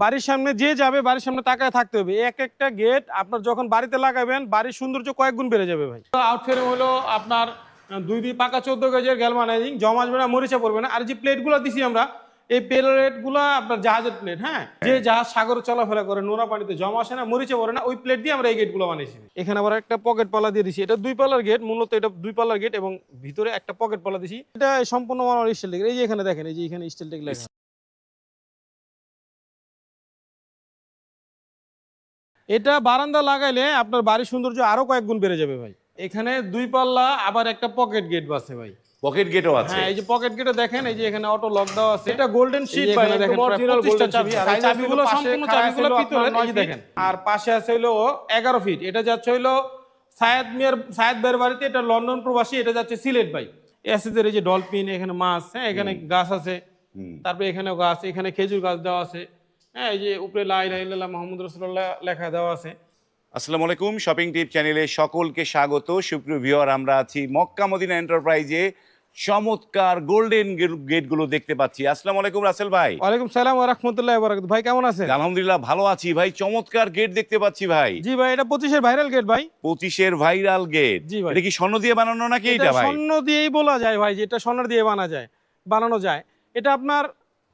বাড়ির সামনে যে যাবে বাড়ির সামনে তাকায় থাকতে হবে। এক একটা গেট আপনার যখন বাড়িতে লাগাবেন বাড়ির সৌন্দর্য কয়েক গুণ বেড়ে যাবে ভাই। আউটফ্রেম হলো আপনার দুই দুই পাকা চোদ্দ গেজের গ্যালমানাইজিং জমা আসবে না মরিচা পড়বে না। আর যে প্লেটগুলো দিছি আমরা এই প্লেটগুলো আপনার জাহাজের প্লেট হ্যাঁ? যে জাহাজ সাগরে চলাফেরা করে নোনা পানিতে জমা আসে না মরিচা পড়ে না ওই প্লেট দিয়ে আমরা এই গেটগুলো বানিয়েছি। এখানে আবার একটা পকেট পালা দিয়ে দিছি। এটা দুই পাল্লার গেট মূলত এটা দুই পাল্লার গেট এবং ভিতরে একটা পকেট পালা দিছি। এটা সম্পূর্ণ আমার স্টিল এই যে এখানে দেখেন এই যে এখানে স্টিল টেক লেখা। এটা বারান্দা লাগাইলে আপনার বাড়ির সৌন্দর্য আরও কয়েক গুণ বেড়ে যাবে ভাই। এখানে দুই পাল্লা আবার একটা পকেট গেট বাসে ভাই। পকেট গেটও আছে। হ্যাঁ এই যে পকেট গেটে দেখেন এই যে এখানে অটো লক দেওয়া আছে। এটা গোল্ডেন শিট ভাই দেখেন অরিজিনাল গোল্ডেন চাবি, আর চাবিগুলো সম্পূর্ণ পাশে চাবিগুলো পিতলের। এই যে দেখেন। আর পাশে আছে হলো 11 ফিট এটা যাচ্ছে হলো সায়েদ মিয়ার সায়েদ বের বাড়িতে এটা লন্ডন প্রবাসী এটা যাচ্ছে সিলেট ভাই। এসিদের এই যে ডলফিন এখানে মাছ হ্যাঁ এখানে গাছ আছে। তারপরে এখানেও গাছ এখানে খেজুর গাছ দেওয়া আছে। হ্যাঁ এই যে উপরে লাই লাই মোহাম্মদ রসুল্লাহ লেখা দেওয়া আছে। আসসালামু আলাইকুম শপিং টিপ চ্যানেলে সকলকে স্বাগত। সুপ্রিয় ভিউয়ার আমরা আছি মক্কা মদিনা এন্টারপ্রাইজে। চমৎকার গোল্ডেন গেটগুলো দেখতে পাচ্ছি। আসসালামু আলাইকুম রাসেল ভাই। ওয়ালাইকুম সালাম ওয়া রাহমাতুল্লাহি ওয়া বারাকাতুহু। ভাই কেমন আছেন? আলহামদুলিল্লাহ ভালো আছি ভাই। চমৎকার গেট দেখতে পাচ্ছি ভাই। জি ভাই এটা পঁচিশের ভাইরাল গেট ভাই। পঁচিশের ভাইরাল গেট। জি ভাই। এটা কি স্বর্ণ দিয়ে বানানো নাকি এটা এটা স্বর্ণ দিয়েই বলা যায় ভাই যে এটা স্বর্ণ দিয়ে বানা যায় বানানো যায়। এটা আপনার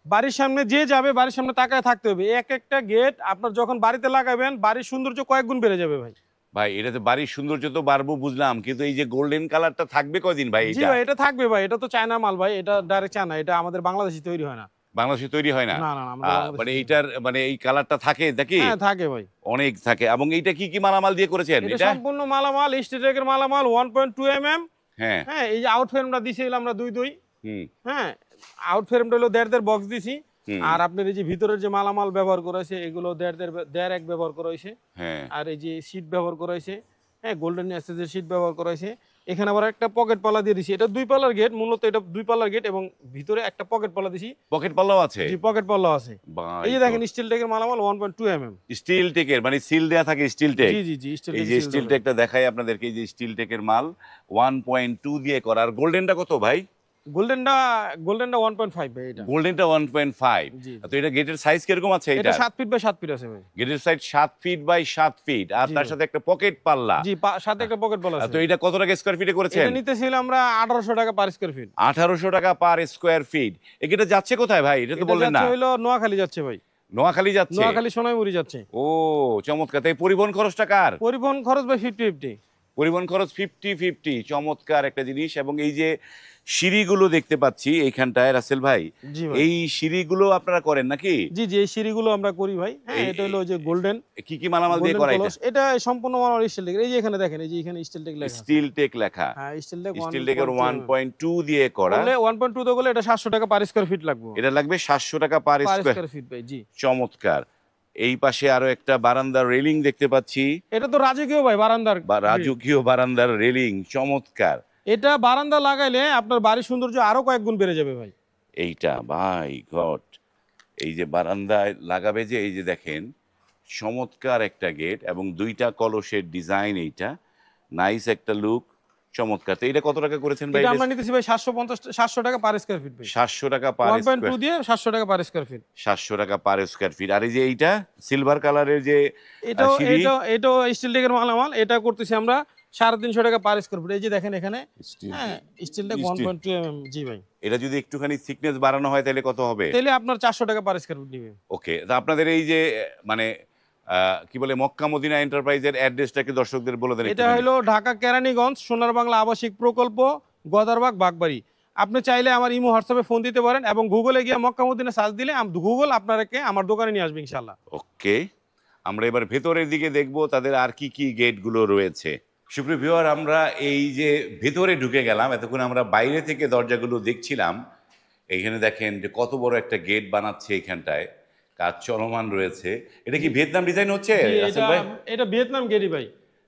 বাড়ির সামনে যে যাবে বাড়ির সামনে তাকায় থাকতে হবে। এক একটা গেট আপনার যখন বাড়িতে লাগাবেন বাড়ির সৌন্দর্য কয়েক গুণ বেড়ে যাবে ভাই। ভাই এটাতে বাড়ির সৌন্দর্য তো বাড়বো বুঝলাম কিন্তু এই যে গোল্ডেন কালারটা থাকবে কয়দিন ভাই জি এটা ভাই এটা থাকবে ভাই এটা তো চায়না মাল ভাই এটা ডাইরেক্ট চায়না এটা আমাদের বাংলাদেশে তৈরি হয় না। বাংলাদেশে তৈরি হয় না? না না না, আহ, বাংলাদেশে মানে তৈরি এইটার মানে এই কালারটা থাকে নাকি? হ্যাঁ থাকে ভাই। অনেক থাকে এবং এইটা কি কি মালামাল দিয়ে করেছেন? এটা এটা সম্পূর্ণ মালামাল স্টেটেকের মালামাল one point two M M হ্যাঁ। হ্যাঁ এই যে আউট ফ্রেমটা দিয়েছিলাম আমরা দুই দুই। হুম। হ্যাঁ আউট ফ্রেমটা হলো দেড় দেড় বক্স দিছি। আর আপনার এই যে ভিতরের যে মালামাল ব্যবহার করা হয়েছে এগুলো দেড় দেড় দেড় এক ব্যবহার করা হয়েছে। হ্যাঁ। আর এই যে সিট ব্যবহার করা হয়েছে হ্যাঁ গোল্ডেন অ্যাসেসের শীট ব্যবহার করা হয়েছে। এখানে আবার একটা পকেট পাল্লা দিয়ে দিছি। এটা দুই পাল্লার গেট মূলত এটা দুই পাল্লার গেট এবং ভিতরে একটা পকেট পাল্লা দিছি। পকেট পাল্লাও আছে? জি পকেট পাল্লা আছে। এই যে দেখেন স্টিল টেকের মালামাল one point two M M steel টেকের মানে সিল দেয়া থাকে স্টিল টেক জি জি জি স্টিল এই যে স্টিল টেকটা দেখাই আপনাদেরকে এই যে স্টিল টেকের মাল ওয়ান পয়েন্ট টু দিয়ে করা। আর গোল্ডেনটা কত ভাই? গোল্ডেনটা গোল্ডেনটা এটা। গোল্ডেনটা তো এটা গেটের সাইজ কীরকম আছে এটা এটা সাত ফিট বাই সাত ফিট আছে ভাই। গেটের সাইজ সাত ফিট বাই সাত ফিট আর তার সাথে একটা পকেট পাল্লা। জি সাথে একটা পকেট পাল্লা তো এটা কত টাকা স্কোয়ার ফিটে করেছেন? এটা নিতেছিলাম আমরা আঠারোশো টাকা পার স্কোয়ার ফিট আঠারোশো টাকা পার স্কোয়ার ফিট এটা যাচ্ছে কোথায় ভাই? এটা তো বললেন না। নোয়াখালী যাচ্ছে ভাই। নোয়াখালী যাচ্ছে? নোয়াখালী সোনাইমুড়ি যাচ্ছে। ও চমৎকার। তাই পরিবহন খরচটা কার? পরিবহন খরচ ভাই ফিফটি ফিফটি পরিবহন খরচ ফিফটি ফিফটি চমৎকার একটা জিনিস। এবং এই যে সিঁড়িগুলো দেখতে পাচ্ছি এইখানটায় রাসেল ভাই। এই সিঁড়িগুলো আপনারা করেন নাকি? জি জি এই সিঁড়িগুলো আমরা করি ভাই। হ্যাঁ এটা হলো যে গোল্ডেন কি কি মালামাল দিয়ে করা এটা? এটা সম্পূর্ণ আমার স্টিল টেক এই যে এখানে দেখেন এই যে এখানে স্টিল টেক লেখা স্টিল টেক লেখা। হ্যাঁ স্টিল টেক স্টিল টেকের ওয়ান পয়েন্ট টু দিয়ে করা। পয়েন্ট টু তো করলে এটা সাতশো টাকা পার স্কোয়ার ফিট লাগবে। এটা লাগবে সাতশো টাকা পার স্কোয়ার ফিট ভাই জি। চমৎকার। এই পাশে আরও একটা বারান্দার রেলিং দেখতে পাচ্ছি। এটা তো রাজকীয় ভাই বারান্দার রাজকীয় বারান্দার রেলিং চমৎকার। এটা বারান্দা লাগাইলে আপনার বাড়ির সৌন্দর্য আরও কয়েক গুণ বেড়ে যাবে ভাই। এইটা ভাই গড। এই যে বারান্দায় লাগাবে যে এই যে দেখেন চমৎকার একটা গেট এবং দুইটা কলসের ডিজাইন এইটা। নাইস একটা লুক চমৎকার। তো এটা কত টাকা করেছেন ভাই? এটা আমরা নিতেছি ভাই সাতশো পঞ্চাশ সাতশো টাকা পার স্কোয়ার ফিট ভাই। সাতশো টাকা পার পয়েন্ট টু দিয়ে সাতশো টাকা পার স্কোয়ার ফিট সাতশো টাকা পার স্কোয়ার ফিট আর এই যে এইটা সিলভার কালারের যে এটাও সিঁড়ি? এটাও এটাও স্টিল টেকের মালামাল। এটা করতেছি আমরা সাড়ে তিনশো টাকা পার স্কোয়ার ফিট এই যে দেখেন এখানে হ্যাঁ steel one point two M জি ভাই। এটা যদি একটুখানি থিকনেস বাড়ানো হয় তাহলে কত হবে? তাহলে আপনার চারশো টাকা পার স্কোয়ার ফিট নিবে। ওকে তা আপনাদের এই যে মানে কি বলে মক্কা মদিনা এন্টারপ্রাইজের অ্যাড্রেসটাকে দর্শকদের বলে দেন এটা হলো ঢাকা কেরানীগঞ্জ সোনার বাংলা আবাসিক প্রকল্প গদারবাগ বাগবাড়ি। আপনি চাইলে আমার ইমো হোয়াটসঅ্যাপে ফোন দিতে পারেন এবং গুগলে গিয়ে মক্কামুদ্দিনে সার্চ দিলে গুগল আপনাকে আমার দোকানে নিয়ে আসবে ইনশাল্লাহ ওকে আমরা এবার ভেতরের দিকে দেখব তাদের আর কি কি গেটগুলো রয়েছে। সুপ্রিয় ভিউয়ার আমরা এই যে ভেতরে ঢুকে গেলাম এতক্ষণ আমরা বাইরে থেকে দরজাগুলো দেখছিলাম এখানে দেখেন যে কত বড় একটা গেট বানাচ্ছে এখানটায় কাজ চলমান রয়েছে। এটা কি ভিয়েতনাম ডিজাইন হচ্ছে এটা ভিয়েতনাম গেরি ভাই।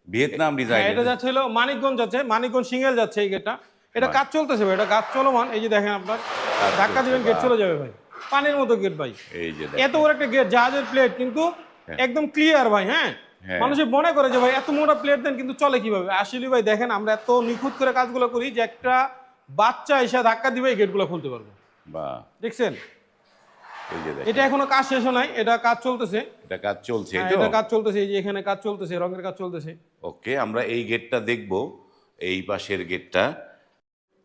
ভিয়েতনাম হ্যাঁ, ডিজাইন এটা যাচ্ছে হলো মানিকগঞ্জ যাচ্ছে মানিকগঞ্জ সিঙ্গেল যাচ্ছে এই গেটটা। এটা কাজ চলতেছে ভাই এটা কাজ চলমান এই যে দেখেন আপনার ধাক্কা দিবেন গেট চলে যাবে ভাই পানির মতো গেট ভাই। এই যে এত বড় একটা গেট জাহাজের প্লেট কিন্তু একদম ক্লিয়ার ভাই হ্যাঁ হ্যাঁ। মানুষে মনে করে যে ভাই এত মোটা প্লেট দেন কিন্তু চলে কীভাবে? আসলে ভাই দেখেন আমরা এত নিখুঁত করে কাজগুলো করি যে একটা বাচ্চা এসে ধাক্কা দিবে এই গেটগুলো খুলতে পারবে। দেখছেন? এটা এখনও কাজ শেষ নাই এটা কাজ চলতেছে। এটা কাজ চলছে হ্যাঁ, এটা কাজ চলতেছে এই যে এখানে কাজ চলতেছে রঙের কাজ চলতেছে। ওকে আমরা এই গেটটা দেখব এই পাশের গেটটা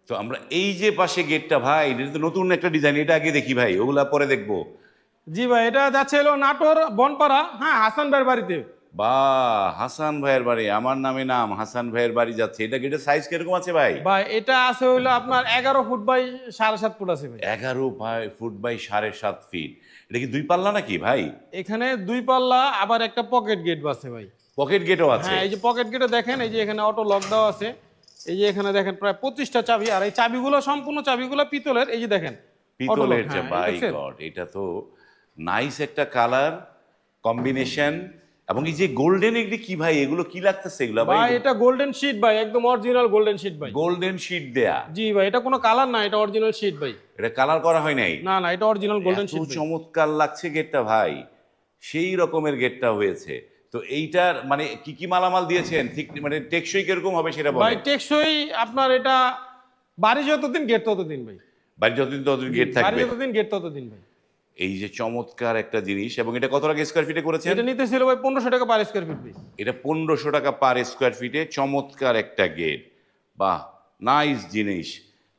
তো আমরা এই যে পাশে গেটটা ভাই এটা তো নতুন একটা ডিজাইন এটা আগে দেখি ভাই ওগুলা পরে দেখব। জি ভাই এটা যাচ্ছে হলো নাটোর বনপাড়া হ্যাঁ হাসান ভাইয়ের বাড়িতে। বা হাসান ভাইয়ের বাড়ি আমার নামে নাম হাসান ভাইয়ের বাড়ি যাচ্ছে। এটা গেটের সাইজ কীরকম আছে ভাই? ভাই এটা আছে হইল আপনার এগারো ফুট বাই সাড়ে সাত ফুট আছে ভাই। এগারো ফুট বাই সাড়ে সাত ফিট এটা কি দুই পাল্লা নাকি ভাই? এখানে দুই পাল্লা আবার একটা পকেট গেট আছে ভাই। পকেট গেটও আছে। হ্যাঁ এই যে পকেট গেটে দেখেন এই যে এখানে অটো লক দেওয়া আছে। এই যে এখানে দেখেন প্রায় পঁচিশটা চাবি আর এই চাবিগুলো সম্পূর্ণ চাবিগুলো পিতলের এই যে দেখেন পিতলের যে হ্যাঁ, এটা তো নাইস একটা কালার কম্বিনেশন এবং এই যে গোল্ডেন এগুলি কি ভাই? এগুলো কি লাগতেছে এগুলো ভাই? এটা গোল্ডেন শিট ভাই একদম অরিজিনাল গোল্ডেন শিট ভাই। গোল্ডেন শিট দেয়া। জি ভাই এটা কোনো কালার না এটা অরিজিনাল শিট ভাই। এটা কালার করা হয় নাই? না না এটা অরিজিনাল গোল্ডেন শিট চমৎকার লাগছে গেটটা ভাই। সেই রকমের গেটটা হয়েছে। তো এইটার মানে কি কি মালামাল দিয়েছেন? ঠিক মানে টেকসই কীরকম হবে সেটা ভাই টেকসই আপনার এটা বাড়ি যতদিন গেট ততদিন ভাই। বাড়ি যতদিন ততদিন গেট বাড়ি থাকবে। যতদিন গেট ততদিন ভাই। এই যে চমৎকার একটা জিনিস এবং এটা কত টাকা স্কোয়ার ফিটে করেছে এটা নিতে ছিল ভাই পনেরোশো টাকা পার স্কোয়ার ফিট এটা পনেরোশো টাকা পার স্কোয়ার ফিটে চমৎকার একটা গেট বাহ নাইস জিনিস।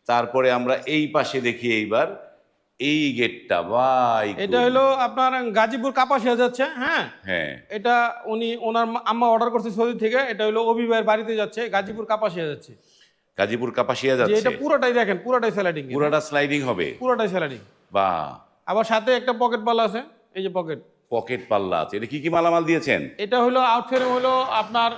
তারপরে আমরা এই পাশে দেখি এইবার এই গেটটা ভাই এটা হলো আপনার গাজীপুর কাপাসিয়া যাচ্ছে হ্যাঁ? হ্যাঁ। এটা উনি ওনার আম্মা অর্ডার করছে সৌদি থেকে এটা হলো ভাইয়ের বাড়িতে যাচ্ছে গাজীপুর কাপাসিয়া যাচ্ছে। গাজীপুর কাপাসিয়া যাচ্ছে এটা পুরোটাই দেখেন পুরোটাই স্যালাডিং পুরাটা স্লাইডিং হবে। পুরোটাই স্যালাডিং বা আবার সাথে একটা পকেট পাল্লা আছে এই যে পকেট পকেট পাল্লা আছে। এটা কি কি মালামাল দিয়েছেন? এটা হলো আউটফ্রেম হলো আপনার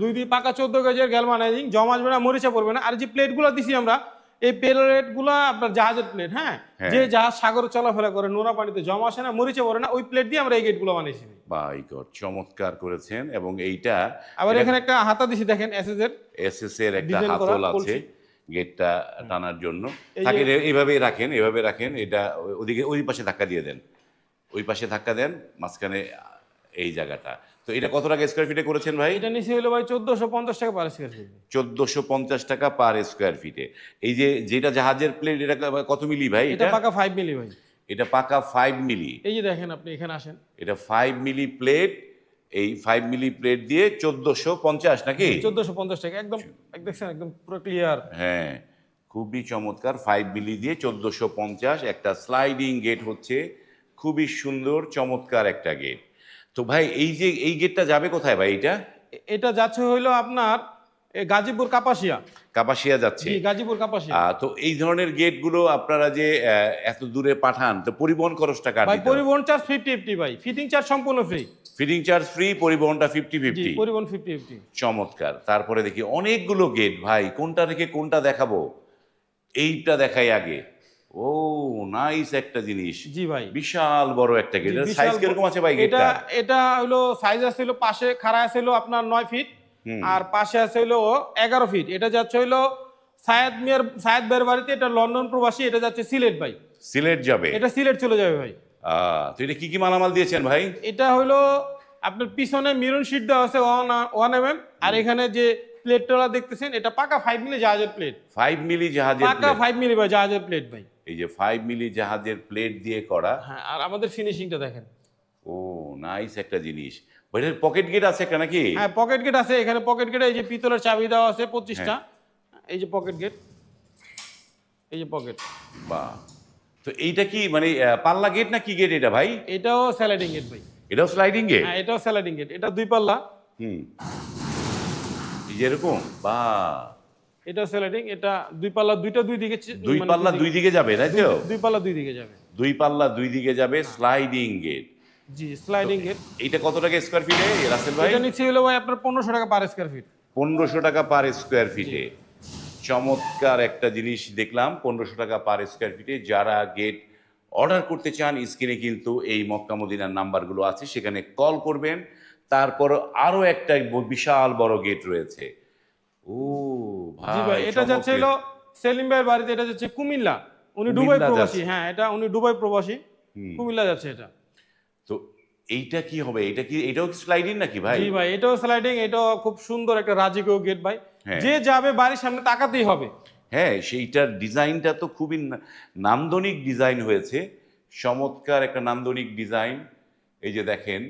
দুই দুই পাকা চোদ্দ গেজের গ্যালমানাইজিং জমা আসবে না মরিচা পড়বে না। আর যে প্লেটগুলো দিছি আমরা এই প্লেটগুলো আপনার জাহাজের প্লেট হ্যাঁ? হ্যাঁ। যে জাহাজ সাগরে চলাফেরা করে নোনা পানিতে জমা আসে না মরিচা পড়ে না ওই প্লেট দিয়ে আমরা এই গেটগুলো বানিয়েছি। বাই গড চমৎকার করেছেন। এবং এইটা আবার এখানে একটা হাতা দিছি দেখেন এসএস এর এসএস এর একটা হাতল আছে। গেটটা টানার জন্য। যে- এইভাবেই রাখেন এভাবে রাখেন। এটা ওদিকে ওই পাশে ধাক্কা দিয়ে দেন। ওই পাশে ধাক্কা দেন মাঝখানে এই জায়গাটা। তো এটা কত টাকা স্কোয়ার ফিটে করেছেন ভাই? এটা নিচে হলো ভাই চোদ্দশো পঞ্চাশ টাকা পার স্কোয়ার ফিট চোদ্দশো পঞ্চাশ টাকা পার স্কোয়ার ফিটে এই যে যেটা জাহাজের প্লেট এটা কত মিলি ভাই এটা এটা? পাকা ফাইভ মিলি ভাই। এটা পাকা ফাইভ মিলি। এই যে দেখেন আপনি এখানে আসেন। এটা ফাইভ মিলি প্লেট এই ফাইভ মিলি প্লেট দিয়ে চোদ্দোশো পঞ্চাশ নাকি? চোদ্দোশো পঞ্চাশ টাকা একদম এক দেখছেন একদম পুরো ক্লিয়ার হ্যাঁ খুবই চমৎকার ফাইভ মিলি দিয়ে চোদ্দোশো পঞ্চাশ একটা স্লাইডিং গেট হচ্ছে খুবই সুন্দর চমৎকার একটা গেট তো ভাই এই যে এই গেটটা যাবে কোথায় ভাই এটা এটা যাচ্ছে হইল আপনার গাজীপুর কাপাসিয়া। কাপাসিয়া যাচ্ছে। গাজীপুর কাপাসিয়া। তো এই ধরনের গেটগুলো আপনারা যে এত দূরে পাঠান তো পরিবহন খরচটা ভাই পরিবহন চার্জ ফিফটি ফিফটি ভাই। ফিটিং চার্জ সম্পূর্ণ ফ্রি ফিটিং চার্জ ফ্রি পরিবহনটা ফিফটি জি ফিফটি পরিবহন ফিফটি ফিফটি চমৎকার। তারপরে দেখি অনেকগুলো গেট ভাই কোনটা রেখে কোনটা দেখাবো? এইটা দেখাই আগে। ও নাইস একটা জিনিস। জি ভাই। বিশাল বড় একটা গেট সাইজ কীরকম আছে ভাই এটা এটা হলো সাইজ আছে হলো পাশে খাড়া আছে হলো আপনার নয় ফিট। আর পাশে আছে হলো এগারো ফিট এটা যাচ্ছে হলো সায়েদ মিয়ার সায়েদ ভাইয়ের বাড়িতে এটা লন্ডন প্রবাসী এটা যাচ্ছে সিলেট ভাই। সিলেট যাবে? এটা সিলেট চলে যাবে ভাই। তো এটা কি কি মালামাল দিয়েছেন ভাই? এটা হলো আপনার পিছনে মিরন শিট দেওয়া আছে ওয়ান ওয়ান এম আর এখানে যে প্লেটটা দেখতেছেন এটা পাকা ফাইভ মিলি জাহাজের প্লেট ফাইভ মিলি জাহাজের পাকা ফাইভ মিলি ভাই জাহাজের প্লেট ভাই। এই যে ফাইভ মিলি জাহাজের প্লেট দিয়ে করা। হ্যাঁ আর আমাদের ফিনিশিংটা দেখেন। ও নাইস একটা জিনিস। এটার পকেট গেট আছে একটা নাকি? হ্যাঁ পকেট গেট আছে। এখানে পকেট গেটে এই যে পিতলের চাবি দেওয়া আছে পঁচিশটা। হ্যাঁ। এই যে পকেট গেট এই যে পকেট বা তো এইটা কি মানে পাল্লা গেট না কি গেট এটা ভাই? এটাও স্যালাডিং গেট ভাই। এটাও স্লাইডিং গেট হ্যাঁ এটাও স্যালাডিং গেট এটা দুই পাল্লা। হুম। এই যে বা এটাও স্যালাডিং এটা দুই পাল্লা দুইটা দুই দিকে দুই মানে পাল্লা দুই দিকে। যাবে তাই তো? দুই পাল্লা দুই দিকে যাবে। দুই পাল্লা দুই দিকে যাবে স্লাইডিং গেট জি স্লাইডিং গেট এইটা কত টাকা স্কোয়ার ফিটে রাসেল ভাই? এটা নিচে হলো ভাই আপনার পনেরোশো টাকা পার স্কোয়ার ফিট পনেরোশো টাকা পার স্কোয়ার ফিটে চমৎকার একটা জিনিস দেখলাম পনেরোশো টাকা পার স্কোয়ার ফিটে যারা গেট অর্ডার করতে চান স্ক্রিনে কিন্তু এই মক্কা মদিনার নাম্বারগুলো আছে সেখানে কল করবেন। তারপর আরও একটা বিশাল বড় গেট রয়েছে। ও ভাই ভাই এটা যাচ্ছে। হলো সেলিম ভাইয়ের বাড়িতে এটা যাচ্ছে কুমিল্লা। উনি দুবাই প্রবাসী হ্যাঁ এটা উনি দুবাই প্রবাসী। কুমিল্লা যাচ্ছে এটা। তো এইটা কি হবে? এটা কি এটাও কি স্লাইডিং নাকি ভাই? জি ভাই এটাও স্লাইডিং এটাও খুব সুন্দর একটা রাজকীয় গেট ভাই। হ্যাঁ। যে যাবে বাড়ির সামনে তাকাতেই হবে। হ্যাঁ সেইটার ডিজাইনটা তো খুবই নান্দনিক ডিজাইন হয়েছে। চমৎকার একটা নান্দনিক ডিজাইন। এই যে দেখেন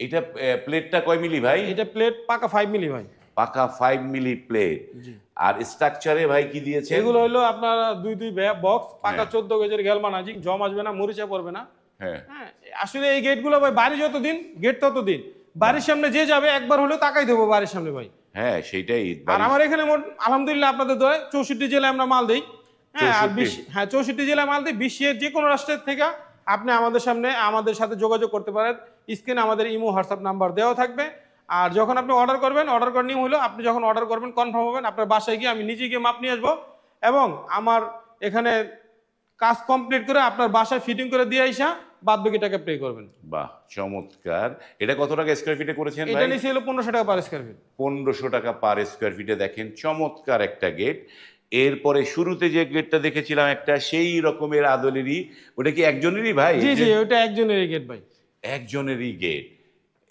এটা প্লেটটা কয় মিলি ভাই? এটা প্লেট পাকা ফাইভ মিলি ভাই। পাকা ফাইভ মিলি প্লেট জি। আর স্ট্রাকচারে ভাই কি দিয়েছে এগুলো হলো আপনার দুই দুই বক্স পাকা হ্যাঁ। চোদ্দ গেজের গ্যালমানাজিং জম আসবে না মরিচা পড়বে না। হ্যাঁ। হ্যাঁ আসলে এই গেটগুলো ভাই বাড়ি যত দিন গেট তত দিন বাড়ির সামনে যে যাবে একবার হলেও তাকাই দেবো বাড়ির সামনে ভাই। হ্যাঁ সেটাই আর আমার এখানে মোট আলহামদুলিল্লাহ আপনাদের দয় চৌষট্টি জেলায় আমরা মাল দিই। হ্যাঁ আর 64 বিশ হ্যাঁ চৌষট্টি জেলায় মাল দিই। বিশ্বের যে কোনো রাষ্ট্রের থেকে আপনি আমাদের সামনে আমাদের সাথে যোগাযোগ করতে পারেন। স্ক্রিনে আমাদের ইমো হোয়াটসঅ্যাপ নাম্বার দেওয়া থাকবে। আর যখন আপনি অর্ডার করবেন অর্ডার করার নিয়ম হলো আপনি যখন অর্ডার করবেন কনফার্ম হবেন আপনার বাসায় গিয়ে আমি নিজে গিয়ে মাপ নিয়ে আসব। এবং আমার এখানে কাজ কমপ্লিট করে আপনার বাসায় ফিটিং করে দিয়ে আইসা বাদ বাকি টাকা পে করবেন। বাহ চমৎকার। এটা কত টাকা স্কোয়ার ফিটে করেছেন এটা নিচে হলো পনেরোশো টাকা পার স্কোয়ার ফিট পনেরোশো টাকা পার স্কোয়ার ফিটে দেখেন চমৎকার একটা গেট এরপরে শুরুতে যে গেটটা দেখেছিলাম একটা সেই রকমের আদলেরই। ওটা কি একজনেরই ভাই? জি জি যে ওইটা একজনের গেট ভাই। একজনেরই গেট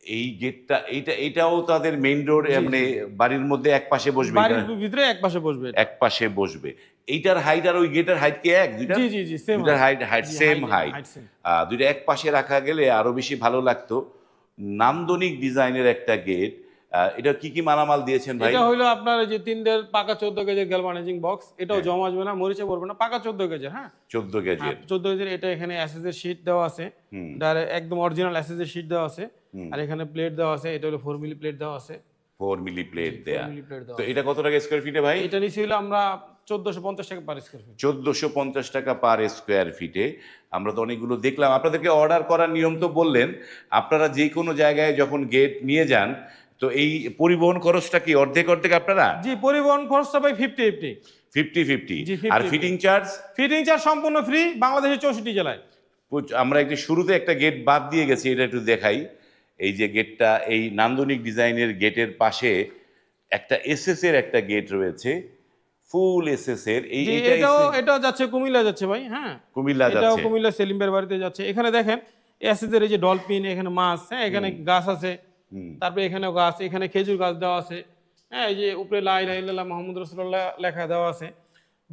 এই গেটটা এইটা এটাও তাদের মেইন রোড মানে বাড়ির মধ্যে এক পাশে বসবে বাড়ির ভিতরে এক পাশে বসবে। এক পাশে বসবে। এইটার হাইট আর ওই গেটের হাইট কি এক? দুইটা জি জি জি সেম দুইটার হাইট হাইট সেম হাইট দুইটা এক পাশে রাখা গেলে আরও বেশি ভালো লাগতো। নান্দনিক ডিজাইনের একটা গেট এটা কি কি মালামাল দিয়েছেন ভাই? এটা হইল আপনার যে তিনদের পাকা চোদ্দ কেজির গ্যালভানাইজিং বক্স এটাও হ্যাঁ। জমা আসবে না মরিচে পড়বে না পাকা চোদ্দ কেজির হ্যাঁ? চোদ্দ কেজির চোদ্দ কেজির এটা এখানে অ্যাসেস এর শীট দেওয়া আছে। ডাইরেক্ট একদম অরিজিনাল অ্যাসেস এর শীট দেওয়া আছে। আর এখানে প্লেট দেওয়া আছে এটা হলো ফোর মিলি প্লেট দেওয়া আছে। ফোর মিলি প্লেট দেয়া। তো এটা কত টাকা স্কোয়ার ফিটে ভাই? এটা নিচে হলো আমরা চোদ্দশো পঞ্চাশ টাকা পার স্কোয়ার ফিট চোদ্দশো পঞ্চাশ টাকা পার স্কোয়ার ফিটে আমরা তো অনেকগুলো দেখলাম। আপনাদেরকে অর্ডার করার নিয়ম তো বললেন আপনারা যে কোনো জায়গায় যখন গেট নিয়ে যান তো এই পরিবহন খরচটা কি অর্ধেক অর্ধেক আপনারা? জি পরিবহন খরচটা ভাই ফিফটি ফিফটি ফিফটি ফিফটি আর ফিটিং চার্জ ফিটিং চার্জ সম্পূর্ণ ফ্রি বাংলাদেশের চৌষট্টি জেলায়। আমরা একটু শুরুতে একটা গেট বাদ দিয়ে গেছি এটা একটু দেখাই। এই যে গেটটা এই নান্দনিক ডিজাইনের গেটের পাশে একটা এসএস এর একটা গেট রয়েছে। ফুল এসএস এর। এই এটাও এটাও যাচ্ছে কুমিল্লা যাচ্ছে ভাই হ্যাঁ? কুমিল্লা এটাও কুমিল্লা বাড়িতে যাচ্ছে। এখানে দেখেন এই যে ডলফিন এখানে মাছ হ্যাঁ? এখানে গাছ আছে। তারপরে এখানেও গাছ এখানে খেজুর গাছ দেওয়া আছে। হ্যাঁ এই যে উপরে লাই লাইল্লাহ মোহাম্মদ রসুল্লাহ লেখা দেওয়া আছে।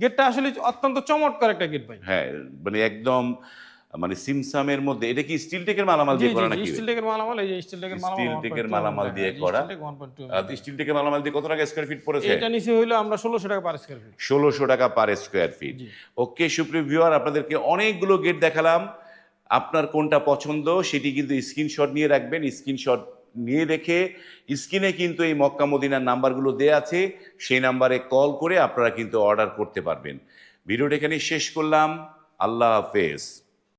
গেটটা আসলে অত্যন্ত চমৎকার একটা গেট ভাই। হ্যাঁ মানে একদম মানে সিমসামের মধ্যে এটা কি স্টিল টেকের মালামাল দিয়ে করা নাকি? স্টিল টেকের মালামাল এই যে স্টিল টেকের মালামাল 1.2 টেকের মালামাল দিয়ে করা। steel take 1.2 স্টিল টেকের মালামাল দিয়ে কত টাকা স্কোয়ার ফিট পড়েছে? এটা নিচে হইল আমরা ষোলোশো টাকা পার স্কোয়ার ফিট ষোলোশো টাকা পার স্কোয়ার ফিট। ওকে সুপ্রিয় ভিউয়ার আপনাদেরকে অনেকগুলো গেট দেখালাম। আপনার কোনটা পছন্দ সেটি কিন্তু স্ক্রিনশট নিয়ে রাখবেন। স্ক্রিনশট নিয়ে রেখে স্ক্রিনে কিন্তু এই মক্কা মদিনার নাম্বারগুলো দেওয়া আছে। সেই নাম্বারে কল করে আপনারা কিন্তু অর্ডার করতে পারবেন। ভিডিওটা এখানে শেষ করলাম। আল্লাহ হাফেজ।